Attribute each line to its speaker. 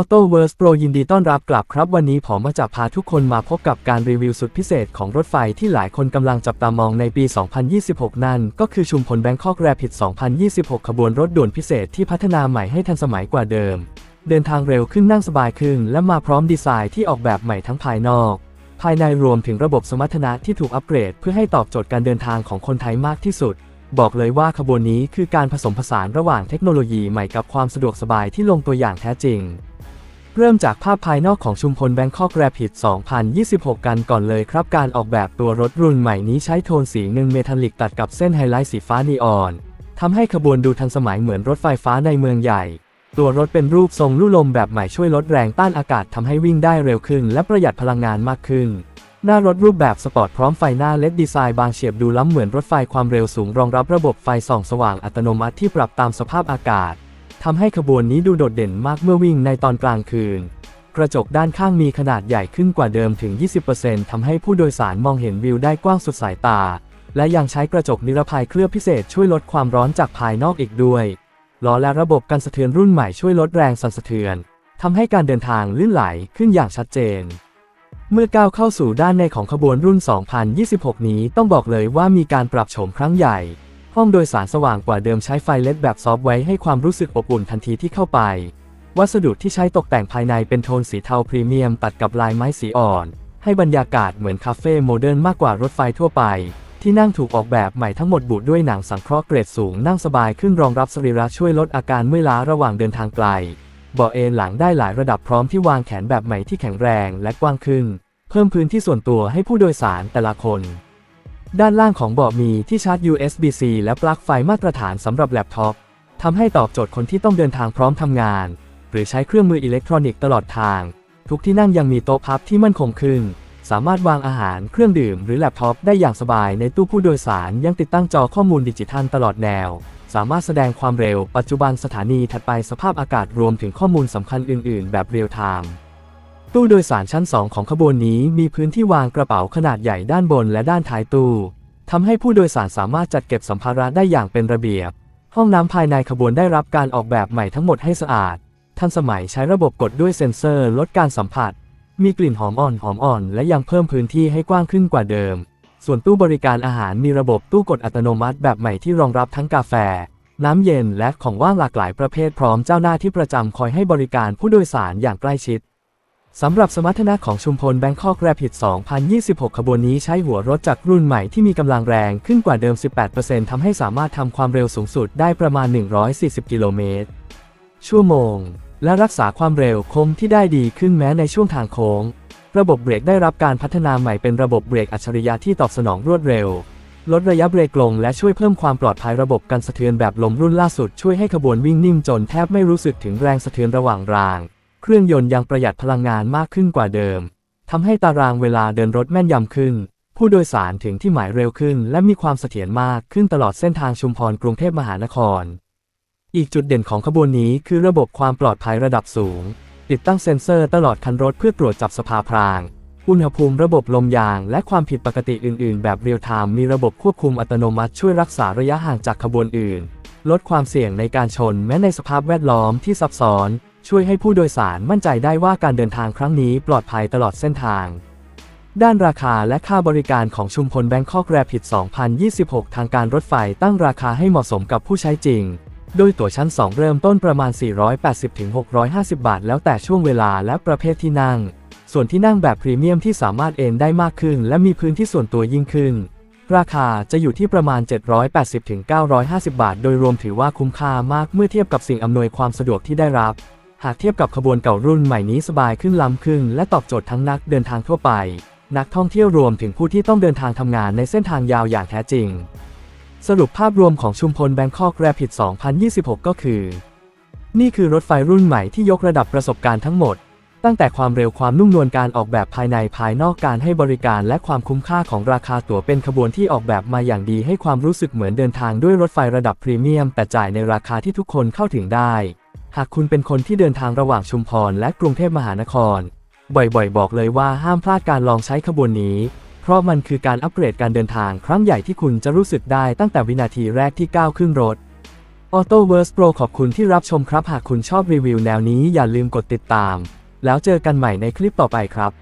Speaker 1: Auto w o r s Pro ยินดีต้อนรับกลับครับ วันนี้ผมมาจะพาทุกคนมาพบกับการรีวิวสุดพิเศษของรถไฟที่หลายคนกำลังจับตามองในปี 2026 นั่น ก็คือชุมพลแบงคอกแรพิด 2026 ขบวนรถด่วนพิเศษที่พัฒนาใหม่ให้ทันสมัยกว่าเดิม เดินทางเร็วขึ้นนั่งสบายขึ้น และมาพร้อมดีไซน์ที่ออกแบบใหม่ทั้งภายนอก ภายในรวมถึงระบบสมรรถนะที่ถูกอัปเกรด เพื่อให้ตอบโจทย์การเดินทางของคนไทยมากที่สุดบอกเลยว่าขบวนนี้คือการผสมผสานระหว่างเทคโนโลยีใหม่กับความสะดวกสบายที่ลงตัวอย่างแท้จริง เริ่มจากภาพภายนอกของชุมพลแบงคอกแรพิด2026 กันก่อนเลยครับ การออกแบบตัวรถรุ่นใหม่นี้ใช้โทนสีเงินเมทัลลิกตัดกับเส้นไฮไลท์สีฟ้านีออนทำให้ขบวนดูทันสมัยเหมือนรถไฟฟ้าในเมืองใหญ่ ตัวรถเป็นรูปทรงลู่ลมแบบใหม่ช่วยลดแรงต้านอากาศทำให้วิ่งได้เร็วขึ้น และประหยัดพลังงานมากขึ้น หน้ารถรูปแบบสปอร์ตพร้อมไฟหน้าเลดดีไซน์บางเฉียบดูล้ำเหมือนรถไฟความเร็วสูงรองรับระบบไฟส่องสว่างอัตโนมัติที่ปรับตามสภาพอากาศ ทำให้ขบวนนี้ดูโดดเด่นมากเมื่อวิ่งในตอนกลางคืน กระจกด้านข้างมีขนาดใหญ่ขึ้นกว่าเดิมถึง 20%ทำให้ผู้โดยสารมองเห็นวิวได้กว้างสุดสายตา และยังใช้กระจกนิรภัยเคลือบพิเศษช่วยลดความร้อนจากภายนอกอีกด้วยล้อและระบบกันสะเทือนรุ่นใหม่ช่วยลดแรงสั่นสะเทือนทำให้การเดินทางลื่นไหลขึ้นอย่างชัดเจน เมื่อก้าวเข้าสู่ด้านในของขบวนรุ่น 2026 นี้ต้องบอกเลยว่ามีการปรับโฉมครั้งใหญ่ ห้องโดยสารสว่างกว่าเดิมใช้ไฟเลดแบบซอฟต์ไว้ให้ความรู้สึกอบอุ่นทันทีที่เข้าไป วัสดุที่ใช้ตกแต่งภายในเป็นโทนสีเทาพรีเมียมตัดกับลายไม้สีอ่อน ให้บรรยากาศเหมือนคาเฟ่โมเดิร์นมากกว่ารถไฟทั่วไป ที่นั่งถูกออกแบบใหม่ทั้งหมดบุด้วยหนังสังเคราะห์เกรดสูงนั่งสบายขึ้นรองรับสรีระช่วยลดอาการเมื่อยล้าระหว่างเดินทางไกลเบาะเอนหลังได้หลายระดับพร้อมที่วางแขนแบบใหม่ที่แข็งแรงและกว้างขึ้น เพิ่มพื้นที่ส่วนตัวให้ผู้โดยสารแต่ละคน ด้านล่างของเบาะมีที่ชาร์จ USB-C และปลั๊กไฟมาตรฐานสำหรับแล็ปท็อปทำให้ตอบโจทย์คนที่ต้องเดินทางพร้อมทำงาน หรือใช้เครื่องมืออิเล็กทรอนิกส์ตลอดทาง ทุกที่นั่งยังมีโต๊ะพับที่มั่นคงขึ้น สามารถวางอาหารเครื่องดื่มหรือแล็ปท็อปได้อย่างสบายในตู้ผู้โดยสารยังติดตั้งจอข้อมูลดิจิทัลตลอดแนว สามารถแสดงความเร็ว ปัจจุบันสถานีถัดไปสภาพอากาศรวมถึงข้อมูลสำคัญอื่น ๆ แบบเรียลไทม์ ตู้โดยสารชั้น 2 ของขบวนนี้มีพื้นที่วางกระเป๋าขนาดใหญ่ด้านบนและด้านท้ายตู้ทำให้ผู้โดยสารสามารถจัดเก็บสัมภาระได้อย่างเป็นระเบียบ ห้องน้ำภายในขบวนได้รับการออกแบบใหม่ทั้งหมดให้สะอาด ทันสมัยใช้ระบบกดด้วยเซ็นเซอร์ลดการสัมผัส มีกลิ่นหอมอ่อนหอมอ่อนและยังเพิ่มพื้นที่ให้กว้างขึ้นกว่าเดิม ส่วนตู้บริการอาหารมีระบบตู้กดอัตโนมัติแบบใหม่ที่รองรับทั้งกาแฟ น้ำเย็นและของว่างหลากหลายประเภทพร้อมเจ้าหน้าที่ประจำคอยให้บริการผู้โดยสารอย่างใกล้ชิด สำหรับสมรรถนะของชุมพลแบงคอกแรพิด2026 ขบวนนี้ใช้หัวรถจากรุ่นใหม่ที่มีกำลังแรงขึ้นกว่าเดิม 18%ทำให้สามารถทำความเร็วสูงสุดได้ประมาณ 140 กิโลเมตร ชั่วโมง และรักษาความเร็วคงที่ได้ดีขึ้นแม้ในช่วงทางโค้ง ระบบเบรกได้รับการพัฒนาใหม่เป็นระบบเบรกอัจฉริยะที่ตอบสนองรวดเร็ว ลดระยะเบรกลงและช่วยเพิ่มความปลอดภัยระบบกันสะเทือนแบบลมรุ่นล่าสุดช่วยให้ขบวนวิ่งนิ่มจนแทบไม่รู้สึกถึงแรงสะเทือนระหว่างราง เครื่องยนต์ยังประหยัดพลังงานมากขึ้นกว่าเดิม ทำให้ตารางเวลาเดินรถแม่นยำขึ้น ผู้โดยสารถึงที่หมายเร็วขึ้น และมีความเสถียรมากขึ้นตลอดเส้นทางชุมพรกรุงเทพมหานคร อีกจุดเด่นของขบวนนี้คือระบบความปลอดภัยระดับสูง ติดตั้งเซ็นเซอร์ตลอดคันรถเพื่อตรวจจับสภาพราง อุณหภูมิระบบลมยาง และความผิดปกติอื่น ๆ แบบเรียลไทม์มีระบบควบคุมอัตโนมัติช่วยรักษาระยะห่างจากขบวนอื่น ลดความเสี่ยงในการชนแม้ในสภาพแวดล้อมที่ซับซ้อน ช่วยให้ผู้โดยสารมั่นใจได้ว่าการเดินทางครั้งนี้ปลอดภัยตลอดเส้นทาง ด้านราคาและค่าบริการของชุมพลแบงคอกแรพิด 2026 ทางการรถไฟตั้งราคาให้เหมาะสมกับผู้ใช้จริง โดยตั๋วชั้น 2 เริ่มต้นประมาณ 480-650 บาท แล้วแต่ช่วงเวลาและประเภทที่นั่ง ส่วนที่นั่งแบบพรีเมียมที่สามารถเอนได้มากขึ้น และมีพื้นที่ส่วนตัวยิ่งขึ้นราคาจะอยู่ที่ประมาณ 780-950 บาท โดยรวมถือว่าคุ้มค่ามากเมื่อเทียบกับสิ่งอำนวยความสะดวกที่ได้รับ หากเทียบกับขบวนเก่ารุ่นใหม่นี้สบายขึ้นล้ำขึ้น และตอบโจทย์ทั้งนักเดินทางทั่วไป นักท่องเที่ยวรวมถึงผู้ที่ต้องเดินทางทำงานในเส้นทางยาวอย่างแท้จริง สรุปภาพรวมของชุมพลแบงคอกแรพิด 2026 ก็คือ นี่คือรถไฟรุ่นใหม่ที่ยกระดับประสบการณ์ทั้งหมด ตั้งแต่ความเร็วความนุ่มนวลการออกแบบภายในภายนอกการให้บริการและความคุ้มค่าของราคาตั๋วเป็นขบวนที่ออกแบบมาอย่างดีให้ความรู้สึกเหมือนเดินทางด้วยรถไฟระดับพรีเมียมแต่จ่ายในราคาที่ทุกคนเข้าถึงได้ หากคุณเป็นคนที่เดินทางระหว่างชุมพรและกรุงเทพมหานคร บ่อยๆ บอกเลยว่าห้ามพลาดการลองใช้ขบวนนี้ เพราะมันคือการอัปเกรดการเดินทางครั้งใหญ่ที่คุณจะรู้สึกได้ตั้งแต่วินาทีแรกที่ก้าวขึ้นรถ Auto w o r s Pro ขอบคุณที่รับชมครับ หากคุณชอบรีวิวแนวนี้อย่าลืมกดติดตาม แล้วเจอกันใหม่ในคลิปต่อไปครับ